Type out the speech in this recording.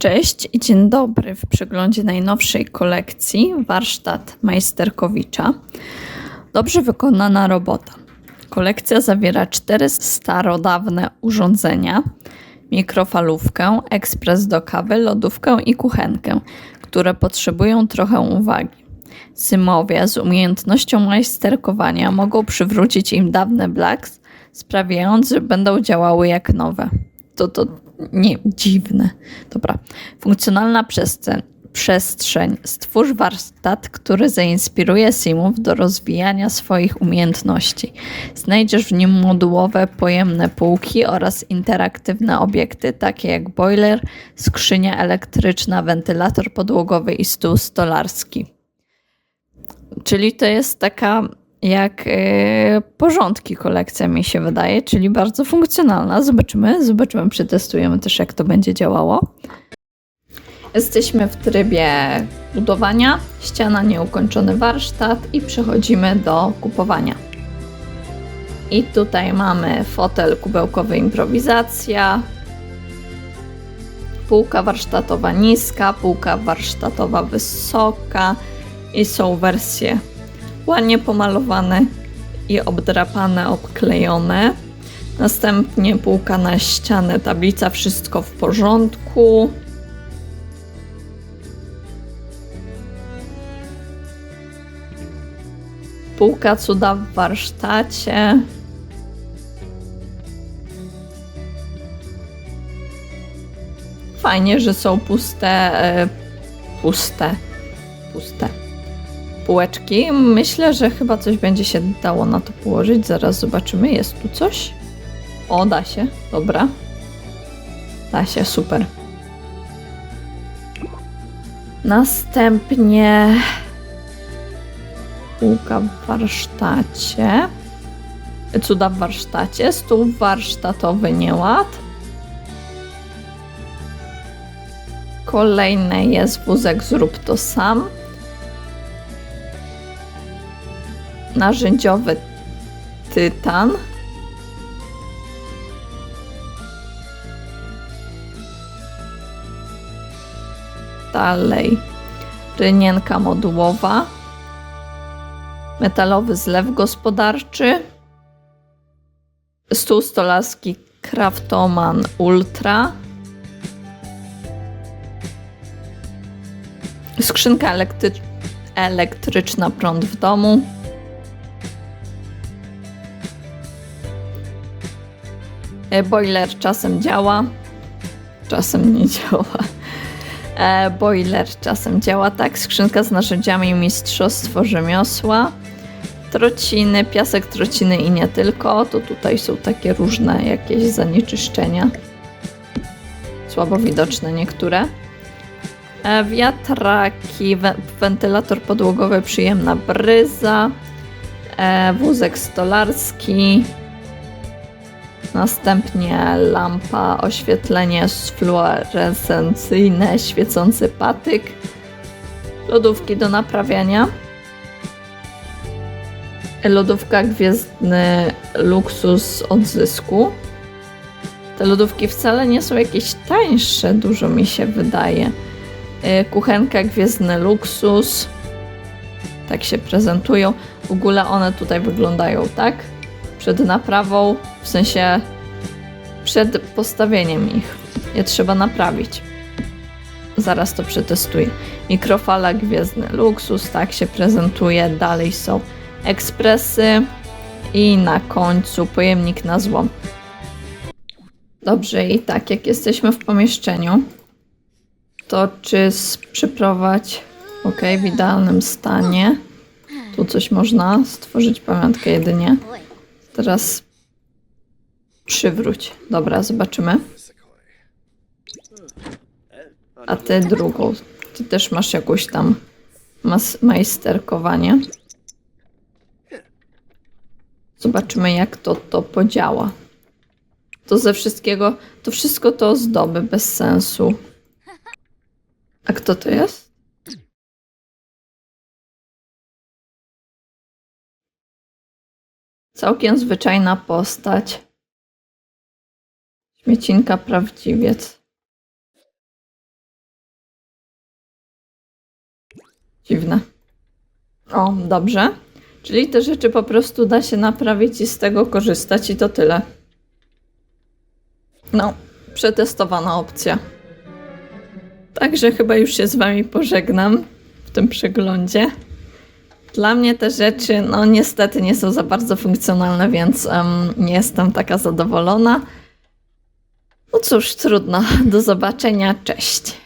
Cześć i dzień dobry w przeglądzie najnowszej kolekcji Warsztat Majsterkowicza. Dobrze wykonana robota. Kolekcja zawiera cztery starodawne urządzenia: mikrofalówkę, ekspres do kawy, lodówkę i kuchenkę, które potrzebują trochę uwagi. Symowie z umiejętnością majsterkowania mogą przywrócić im dawne blaks, sprawiając, że będą działały jak nowe. To to nie dziwne. Dobra. Funkcjonalna przestrzeń. Przestrzeń. Stwórz warsztat, który zainspiruje Simów do rozwijania swoich umiejętności. Znajdziesz w nim modułowe, pojemne półki oraz interaktywne obiekty, takie jak boiler, skrzynia elektryczna, wentylator podłogowy i stół stolarski. Czyli to jest taka jak e, porządki kolekcja mi się wydaje, czyli bardzo funkcjonalna. Zobaczymy, zobaczymy, przetestujemy też jak to będzie działało. Jesteśmy w trybie budowania, ściana nieukończony warsztat i przechodzimy do kupowania. I tutaj mamy fotel kubełkowy improwizacja, półka warsztatowa niska, półka warsztatowa wysoka i są wersje ładnie pomalowane i obdrapane, obklejone. Następnie półka na ścianę, tablica, wszystko w porządku. Półka cuda w warsztacie. Fajnie, że są puste, e, puste, puste półeczki. Myślę, że chyba coś będzie się dało na to położyć. Zaraz zobaczymy. Jest tu coś? O, da się. Dobra. Da się, super. Następnie półka w warsztacie. Cuda w warsztacie. Stół warsztatowy nieład. Kolejny jest wózek Zrób to sam. Narzędziowy tytan. Dalej. Rynienka modułowa, metalowy zlew gospodarczy, stół stolarski Craftoman Ultra, skrzynka elektry elektryczna prąd w domu, boiler czasem działa, czasem nie działa. E, boiler czasem działa, tak. Skrzynka z narzędziami Mistrzostwo Rzemiosła. Trociny, piasek, trociny i nie tylko. To tutaj są takie różne jakieś zanieczyszczenia. Słabo widoczne niektóre. E, wiatraki, wentylator podłogowy, przyjemna bryza. Wózek stolarski, Następnie lampa, oświetlenie fluorescencyjne, świecący patyk, lodówki do naprawiania, lodówka Gwiezdny Luksus odzysku. Te lodówki wcale nie są jakieś tańsze, dużo mi się wydaje. Y, kuchenka Gwiezdny Luksus. Tak się prezentują. W ogóle one tutaj wyglądają tak przed naprawą, w sensie przed postawieniem ich. Je trzeba naprawić. Zaraz to przetestuję. Mikrofala Gwiezdny Luksus, tak się prezentuje. Dalej są ekspresy i na końcu pojemnik na złom. Dobrze, i tak jak jesteśmy w pomieszczeniu, to czy przeprowadź ok, w idealnym stanie. Tu coś można stworzyć pamiątkę jedynie. Teraz przywróć. Dobra, zobaczymy. A ty drugą. Ty też masz jakąś tam mas majsterkowanie. Zobaczymy, jak to, to podziała. To ze wszystkiego, to wszystko to ozdoby, bez sensu. A kto to jest? Całkiem zwyczajna postać. Śmiecinka prawdziwiec. Dziwne. O, dobrze. Czyli te rzeczy po prostu da się naprawić i z tego korzystać i to tyle. No, przetestowana opcja. Także chyba już się z Wami pożegnam w tym przeglądzie. Dla mnie te rzeczy, no niestety nie są za bardzo funkcjonalne, więc em, nie jestem taka zadowolona. No cóż, trudno. Do zobaczenia. Cześć.